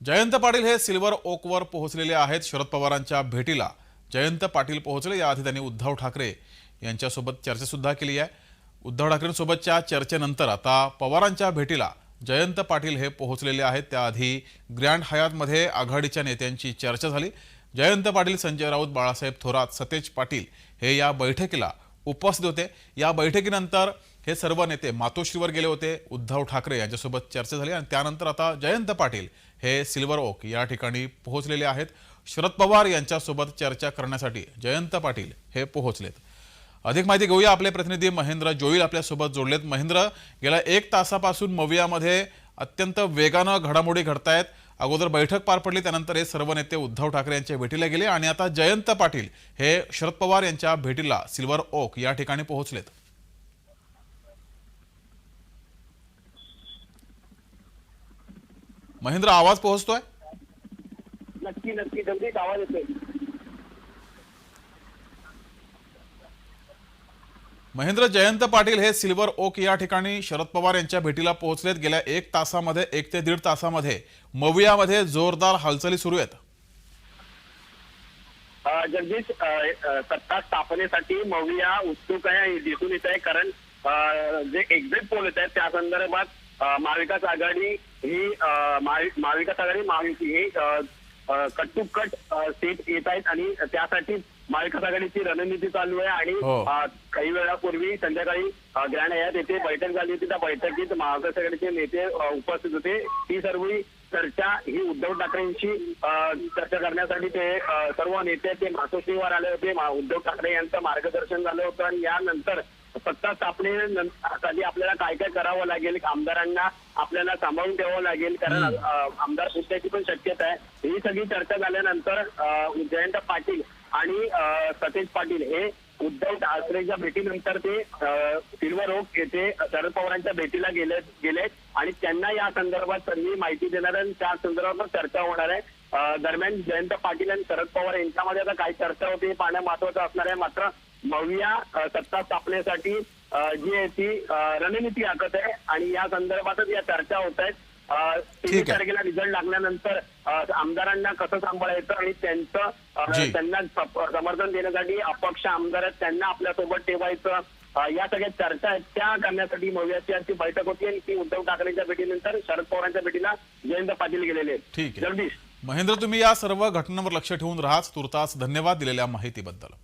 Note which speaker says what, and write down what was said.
Speaker 1: जयंत पाटील हे सिल्वर ओकवर पोहोचलेले आहेत. शरद पवारांच्या भेटीला जयंत पाटील पोहोचले. याआधी त्यांनी उद्धव ठाकरे यांच्यासोबत चर्चासुद्धा केली आहे. उद्धव ठाकरेंसोबतच्या चर्चेनंतर आता पवारांच्या भेटीला जयंत पाटील हे पोहोचलेले आहेत. त्याआधी ग्रँड हयातमध्ये आघाडीच्या नेत्यांची चर्चा झाली. जयंत पाटील संजय राऊत बाळासाहेब थोरात सतेज पाटील हे या बैठकीला उपस्थित होते. या बैठकीनंतर हे सर्व नेते मातोश्रीवर गेले होते. उद्धव ठाकरे यांच्यासोबत चर्चा झाली आणि त्यानंतर आता जयंत पाटील हे सिल्वर ओक या ठिकाणी पोहोचलेले आहेत. शरद पवार यांच्यासोबत चर्चा करण्यासाठी जयंत पाटील हे पोहोचलेत. अधिक माहिती घेऊया आपले प्रतिनिधी महेंद्र जोईल आपल्यासोबत जोडलेत. महेंद्र गेल्या एक तासापासून मवियामध्ये अत्यंत वेगानं घडामोडी घडतायत. अगोदर बैठक पार पडली त्यानंतर हे सर्व नेते उद्धव ठाकरे यांच्या भेटीला गेले आणि आता जयंत पाटील हे शरद पवार यांच्या भेटीला सिल्वर ओक या ठिकाणी पोहोचलेत. महेंद्र आवाज पोहोचतोय?
Speaker 2: नक्की नक्की. जगदीश आवाज येतोय.
Speaker 1: महेंद्र जयंत पाटील हे सिल्वर ओक या ठिकाणी शरद पवार यांच्या भेटीला पोहोचलेत. गेल्या एक तासामध्ये एक ते दीड तासामध्ये मवियामध्ये जोरदार हालचाली सुरू आहेत.
Speaker 2: जगदीश सत्ता स्थापनेसाठी मविया उत्सुक आहे दिसून येत आहे. कारण जे एक्झिट पोल येत आहेत त्या संदर्भात महाविकास आघाडी ही महाविकास आघाडी महायुती ही कट टू कट सीट येत आहेत आणि त्यासाठी महाविकास आघाडीची रणनीती चालू आहे आणि
Speaker 1: हो.
Speaker 2: काही वेळापूर्वी संध्याकाळी ग्रँड हयात येथे बैठक झाली होती. त्या बैठकीत महाविकास आघाडीचे नेते उपस्थित होते. ही सर्व चर्चा ही उद्धव ठाकरेंशी चर्चा करण्यासाठी ते सर्व नेते ते मातोश्रीवर आले होते. उद्धव ठाकरे यांचं मार्गदर्शन झालं होतं आणि यानंतर सत्ता स्थापनेसाठी आपल्याला काय काय करावं लागेल आमदारांना आपल्याला सांभाळून ठेवावं लागेल. कारण आमदार फुटण्याची पण शक्यता आहे. ही सगळी चर्चा झाल्यानंतर जयंत पाटील आणि सतेज पाटील हे उद्धव ठाकरेच्या भेटीनंतर ते सिल्वर ओक येथे शरद पवारांच्या भेटीला गेले गेले. आणि त्यांना या संदर्भात सर्व माहिती देणार आहे आणि त्या संदर्भात चर्चा होणार आहे. दरम्यान जयंत पाटील आणि शरद पवार यांच्यामध्ये आता काय चर्चा होते हे पाहणं महत्वाचं असणार आहे. मात्र भव्या सत्ता स्थापनेसाठी जी आहे ती रणनीती आखत आहे आणि या संदर्भातच या चर्चा होत आहेत. तेवीस. तारखेला रिझल्ट लागल्यानंतर आमदारांना कसं सांभाळायचं आणि त्यांचं. त्यांना समर्थन देण्यासाठी अपक्ष आमदार आहेत त्यांना आपल्यासोबत ठेवायचं या सगळ्या चर्चा आहेत. त्या करण्यासाठी मवियाची आजची बैठक होती आणि ती उद्धव ठाकरेंच्या भेटीनंतर शरद पवारांच्या भेटीला जयंत पाटील गेलेले आहेत. जगदीश.
Speaker 1: महेंद्र तुम्ही या सर्व घटनांवर लक्ष ठेवून राहाच तुर्तास धन्यवाद दिलेल्या माहितीबद्दल.